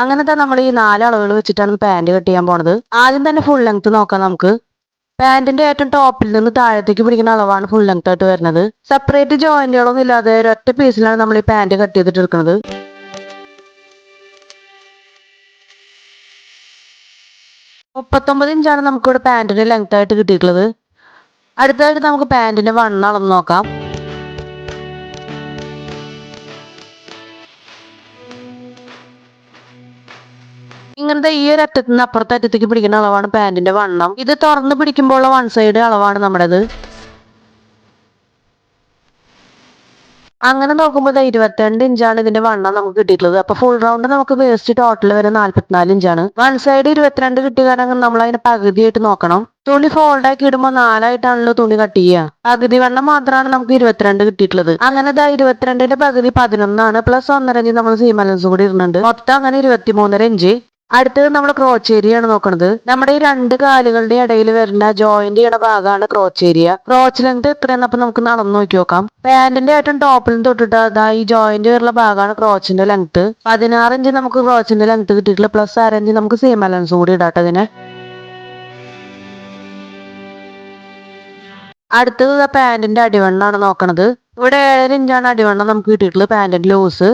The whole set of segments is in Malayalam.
അങ്ങനെ തന്നെ നമ്മൾ ഈ നാല് അളവുകൾ വെച്ചിട്ടാണ് പാന്റ് കട്ട് ചെയ്യാൻ പോണത്. ആദ്യം തന്നെ ഫുൾ ലെങ്ത് നോക്കാം നമുക്ക്. പാൻറിന്റെ ഏറ്റവും ടോപ്പിൽ നിന്ന് താഴത്തേക്ക് പിടിക്കുന്ന അളവാണ് ഫുൾ ലെങ്ത് ആയിട്ട് വരുന്നത്. സെപ്പറേറ്റ് ജോയിന്റുകളൊന്നും ഇല്ലാതെ ഒരൊറ്റ പീസിലാണ് നമ്മൾ ഈ പാന്റ് കട്ട് ചെയ്തിട്ട് എടുക്കുന്നത്. മുപ്പത്തൊമ്പത് ഇഞ്ചാണ് നമുക്കിവിടെ പാൻറിന്റെ ലെങ്ത് ആയിട്ട് കിട്ടിയിട്ടുള്ളത്. അടുത്തതായിട്ട് നമുക്ക് പാൻറിന്റെ വണ്ണം അളന്ന് നോക്കാം. ഇങ്ങനത്തെ ഈ ഒരു അറ്റത്ത് നിന്ന് അപ്പുറത്തെ അറ്റത്തേക്ക് പിടിക്കുന്ന അളവാണ് പാന്റിന്റെ വണ്ണം. ഇത് തുറന്ന് പിടിക്കുമ്പോൾ ഉള്ള വൺ സൈഡ് അളവാണ് നമ്മുടേത്. അങ്ങനെ നോക്കുമ്പോൾ ഇരുപത്തിരണ്ട് ഇഞ്ചാണ് ഇതിന്റെ വണ്ണം നമുക്ക് കിട്ടിയിട്ടുള്ളത്. അപ്പൊ ഫുൾ റൗണ്ട് നമുക്ക് വേസ്റ്റ് ടോട്ടൽ വരെ നാല്പത്തിനാല് ഇഞ്ചാണ്. വൺ സൈഡ് ഇരുപത്തിരണ്ട് കിട്ടിയ കാരണം നമ്മൾ അതിനെ പകുതിയായിട്ട് നോക്കണം. തുണി ഫോൾഡ് ആക്കി ഇടുമ്പോൾ നാലായിട്ടാണല്ലോ തുണി കട്ട് ചെയ്യുക പകുതി വണ്ണം മാത്രമാണ് നമുക്ക് ഇരുപത്തിരണ്ട് കിട്ടിയിട്ടുള്ളത്. അങ്ങനെ ഇതാ ഇരുപത്തിരണ്ടിന്റെ പകുതി പതിനൊന്നാണ് പ്ലസ് ഒന്നര ഇഞ്ച് നമ്മൾ സീമലൻസും കൂടി ഇടുന്നുണ്ട്. മൊത്തം അങ്ങനെ ഇരുപത്തിമൂന്നര ഇഞ്ച്. അടുത്തത് നമ്മൾ ക്രോച്ച് ഏരിയ ആണ് നോക്കുന്നത് നമ്മുടെ ഈ രണ്ട് കാലുകളുടെ ഇടയിൽ വരുന്ന ജോയിന്റ് ചെയ്യുന്ന ഭാഗമാണ് ക്രോച്ചേരിയ ക്രോച്ച് ലെങ്ത് എത്രയെന്നപ്പോ നമുക്ക് നടന്നു നോക്കി നോക്കാം. പാന്റിന്റെ ഏറ്റവും ടോപ്പിൽ നിന്ന് തൊട്ടിട്ട് അതാ ഈ ജോയിന്റ് വരുന്ന ഭാഗമാണ് ക്രോച്ചിന്റെ ലെങ്ത് പതിനാറ് ഇഞ്ച് നമുക്ക് ക്രോച്ചിന്റെ ലെങ്ത് കിട്ടിയിട്ടുള്ള പ്ലസ് ഇഞ്ച് നമുക്ക് സീം അലൻസും കൂടി ഇടാട്ടെ അടുത്തത് പാന്റിന്റെ അടിവണ്ണാണ് നോക്കണത്. ഇവിടെ ഏഴര ഇഞ്ചാണ് അടിവണ്ണം നമുക്ക് കിട്ടിയിട്ടുള്ളത് പാന്റിന്റെ ലൂസ്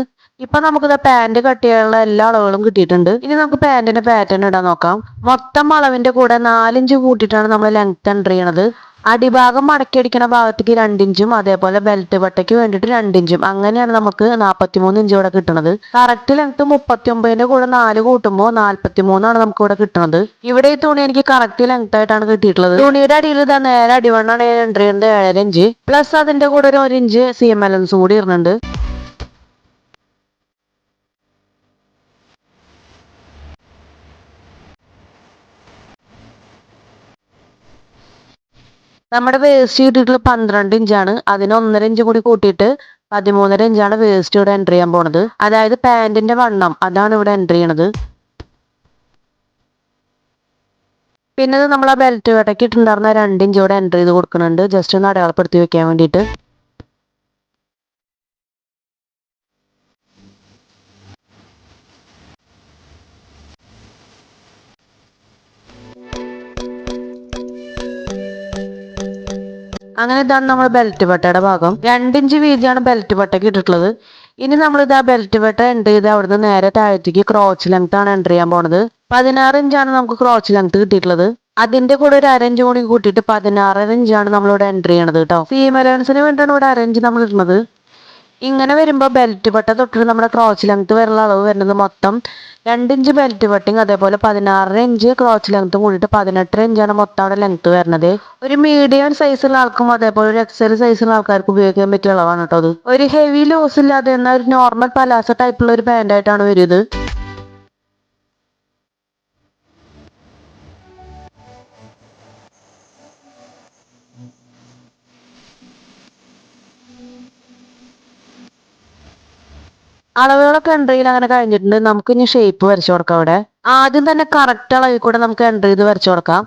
ഇപ്പൊ നമുക്ക് പാന്റ് കട്ട് ചെയ്യാനുള്ള എല്ലാ അളവുകളും കിട്ടിയിട്ടുണ്ട്. ഇനി നമുക്ക് പാന്റിന്റെ പാറ്റേൺ ഇടാൻ നോക്കാം. മൊത്തം അളവിന്റെ കൂടെ നാലിഞ്ച് കൂട്ടിയിട്ടാണ് നമ്മൾ ലെങ്ത് എന്റർ ചെയ്യണത്. അടിഭാഗം മടക്കി അടിക്കുന്ന ഭാഗത്തേക്ക് രണ്ടിഞ്ചും അതേപോലെ ബെൽറ്റ് പട്ടയ്ക്ക് വേണ്ടിയിട്ട് രണ്ടിഞ്ചും. അങ്ങനെയാണ് നമുക്ക് നാൽപ്പത്തിമൂന്ന് ഇഞ്ച് ഇവിടെ കിട്ടുന്നത് കറക്റ്റ് ലെങ്ത് മുപ്പത്തി ഒമ്പതിന്റെ കൂടെ നാല് കൂട്ടുമ്പോൾ നാൽപ്പത്തി മൂന്നാണ് നമുക്ക് ഇവിടെ കിട്ടുന്നത് ഇവിടെ ഈ തുണി എനിക്ക് കറക്റ്റ് ലെങ്ത് ആയിട്ടാണ് കിട്ടിയിട്ടുള്ളത്. തുണിയുടെ അടിയിൽ ഇതാ നേരെ അടിവണ്ണാണ് ഞാൻ എന്റർ ചെയ്യുന്നത് ഏഴര ഇഞ്ച്. പ്ലസ് അതിന്റെ കൂടെ ഒരു ഒരു ഇഞ്ച് സി എം എലൻസും കൂടി ഇടുന്നുണ്ട് നമ്മുടെ വേസ്റ്റ് കിട്ടിയിട്ടുള്ള പന്ത്രണ്ട് ഇഞ്ചാണ് അതിന് ഒന്നര ഇഞ്ച് കൂടി കൂട്ടിയിട്ട് പതിമൂന്നര ഇഞ്ചാണ് വേസ്റ്റ് ഇവിടെ എന്റർ ചെയ്യാൻ പോണത്. അതായത് പാന്റിന്റെ വണ്ണം. അതാണ് ഇവിടെ എന്റർ ചെയ്യണത്. പിന്നെ നമ്മൾ ആ ബെൽറ്റ് വേട്ടയ്ക്ക് ഇട്ടുണ്ടായിരുന്ന രണ്ട് ഇഞ്ച് ഇവിടെ എന്റർ ചെയ്ത് കൊടുക്കുന്നുണ്ട്. ജസ്റ്റ് ഒന്ന് അടയാളപ്പെടുത്തി വെക്കാൻ വേണ്ടിയിട്ട്. അങ്ങനെ ഇതാണ് നമ്മൾ ബെൽറ്റ് പട്ടയുടെ ഭാഗം. രണ്ടിഞ്ച് വീതിയാണ് ബെൽറ്റ് പട്ടയ്ക്ക് ഇട്ടിട്ടുള്ളത്. ഇനി നമ്മൾ ഇത് ആ ബെൽറ്റ് പട്ട എന്റർ ചെയ്ത് അവിടുന്ന് നേരെ താഴത്തേക്ക് ക്രോച്ച് ലെങ്ത് ആണ് എന്റർ ചെയ്യാൻ പോണത്. പതിനാറ് ഇഞ്ചാണ് നമുക്ക് ക്രോച്ച് ലെങ്ത് കിട്ടിയിട്ടുള്ളത്. അതിന്റെ കൂടെ ഒരു അരഞ്ച് കൂടി കൂട്ടിയിട്ട് പതിനാറര ഇഞ്ചാണ് നമ്മളിവിടെ എന്റർ ചെയ്യണത് കേട്ടോ. സീം വേണ്ടിയാണ് ഇവിടെ അരഞ്ച് നമ്മൾ ഇടുന്നത് ഇങ്ങനെ വരുമ്പോൾ ബെൽറ്റ് പട്ട തൊട്ട് നമ്മുടെ ക്രോച്ച് ലെങ്ത് വരുന്ന അളവ് വരുന്നത് മൊത്തം രണ്ടിഞ്ച് ബെൽറ്റ് പട്ടിങ് അതേപോലെ പതിനാറര ഇഞ്ച് ക്രോച്ച് ലെങ്ത് കൂടിയിട്ട് പതിനെട്ടര ഇഞ്ചാണ് മൊത്തം അവിടെ ലെങ്ത് വരുന്നത്. ഒരു മീഡിയം സൈസുള്ള ആൾക്കും അതേപോലെ ഒരു എക്സൽ സൈസുള്ള ആൾക്കാർക്ക് ഉപയോഗിക്കാൻ പറ്റിയ അളവാണ് കേട്ടോ അത്. ഒരു ഹെവി ലോസ് ഇല്ലാതെ എന്നാൽ ഒരു നോർമൽ പലാസ ടൈപ്പുള്ള ഒരു പാന്റ് ആയിട്ടാണ് വരുന്നത്. അളവുകളൊക്കെ എൻട്രിയിൽ അങ്ങനെ കഴിഞ്ഞിട്ടുണ്ട്. നമുക്ക് ഇനി ഷേപ്പ് വരച്ചു കൊടുക്കാം അവിടെ. ആദ്യം തന്നെ കറക്റ്റ് അളവിൽ കൂടെ നമുക്ക് എൻട്രി ചെയ്ത് വരച്ചു കൊടുക്കാം.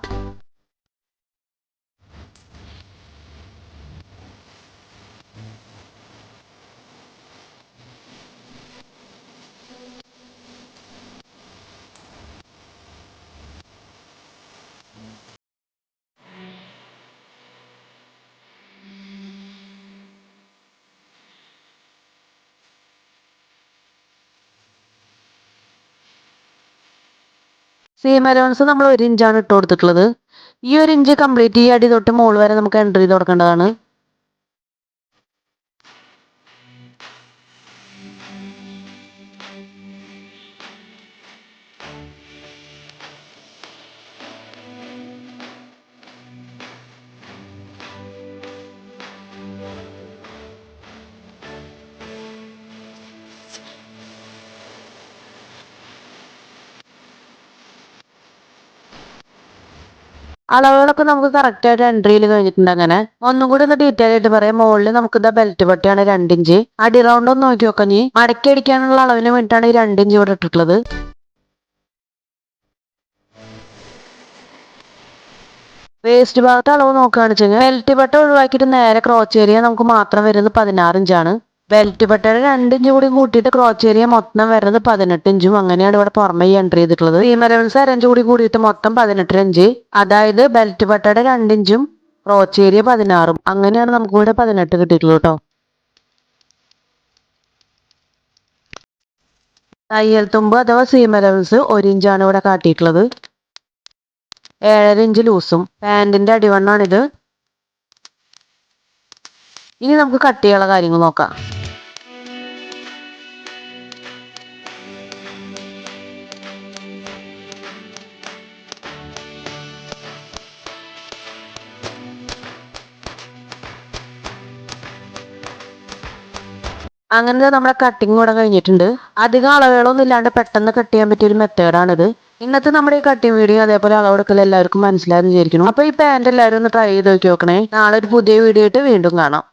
സീം അലവൻസ് നമ്മൾ ഒരു ഇഞ്ചാണ് ഇട്ട് കൊടുത്തിട്ടുള്ളത്. ഈ ഒരു ഇഞ്ച് കംപ്ലീറ്റ് ഈ അടി തൊട്ട് മുകൾ വരെ നമുക്ക് എൻട്രി ചെയ്ത് കൊടുക്കേണ്ടതാണ്. അളവുകളൊക്കെ നമുക്ക് കറക്റ്റ് ആയിട്ട് എൻട്രിയിൽ കഴിഞ്ഞിട്ടുണ്ട് അങ്ങനെ. ഒന്നും കൂടി ഒന്ന് ഡീറ്റെയിൽ ആയിട്ട് പറയാം. മുകളിൽ നമുക്ക് ഇതാ ബെൽറ്റ് പട്ടിയാണ് രണ്ടിഞ്ച് അടി റൗണ്ട് ഒന്ന് നോക്കി നോക്കാം നീ മടക്കി അടിക്കാനുള്ള അളവിന് വേണ്ടിയിട്ടാണ് ഈ രണ്ടിഞ്ച് ഇവിടെ ഇട്ടിട്ടുള്ളത്. വേസ്റ്റ് ഭാഗത്ത് അളവ് നോക്കുകയാണെന്ന് വെച്ചാൽ ബെൽറ്റ് പട്ട ഒഴിവാക്കിയിട്ട് നേരെ ക്രോച്ച് ഏരിയ നമുക്ക് മാത്രം വരുന്നത് പതിനാറ് ഇഞ്ചാണ് ബെൽറ്റ് പട്ടയുടെ രണ്ട് ഇഞ്ച് കൂടി കൂട്ടിയിട്ട് ക്രോച്ച് ഏരിയ മൊത്തം വരുന്നത് പതിനെട്ട് ഇഞ്ചും അങ്ങനെയാണ് ഇവിടെ പുറമേ എൻട്രി ചെയ്തിട്ടുള്ളത്. ഈ മരവൻസ് അരഞ്ച് കൂടി കൂടിയിട്ട് മൊത്തം പതിനെട്ടര ഇഞ്ച് അതായത് ബെൽറ്റ് പട്ടയുടെ രണ്ട് ഇഞ്ചും ക്രോച്ച് ഏരിയ പതിനാറും അങ്ങനെയാണ് നമുക്ക് ഇവിടെ പതിനെട്ട് കിട്ടിയിട്ടുള്ളത് കേട്ടോ തയ്യൽ തുമ്പ് അഥവാ സീം അലവൻസ് ഒരു ഇഞ്ചാണ് ഇവിടെ കാട്ടിയിട്ടുള്ളത്. ഏഴര ഇഞ്ച് ലൂസും പാൻറിന്റെ അടിവണ്ണാണിത്. ഇനി നമുക്ക് കട്ട് ചെയ്യാനുള്ള കാര്യങ്ങൾ നോക്കാം. അങ്ങനെ നമ്മുടെ കട്ടിങ് കൂടെ കഴിഞ്ഞിട്ടുണ്ട്. അധികം അളവുകളൊന്നും ഇല്ലാണ്ട് പെട്ടെന്ന് കട്ട് ചെയ്യാൻ പറ്റിയ ഒരു മെത്തേഡാണിത് ഇന്നത്തെ നമ്മുടെ ഈ കട്ടിങ് വീഡിയോ അതേപോലെ അളവെടുക്കൽ എല്ലാവർക്കും മനസ്സിലായെന്ന് വിചാരിക്കുന്നു. അപ്പൊ ഈ പാന്റ് എല്ലാവരും ഒന്ന് ട്രൈ ചെയ്ത് നോക്കി നോക്കണേ. നാളെ ഒരു പുതിയ വീഡിയോ ആയിട്ട് വീണ്ടും കാണാം.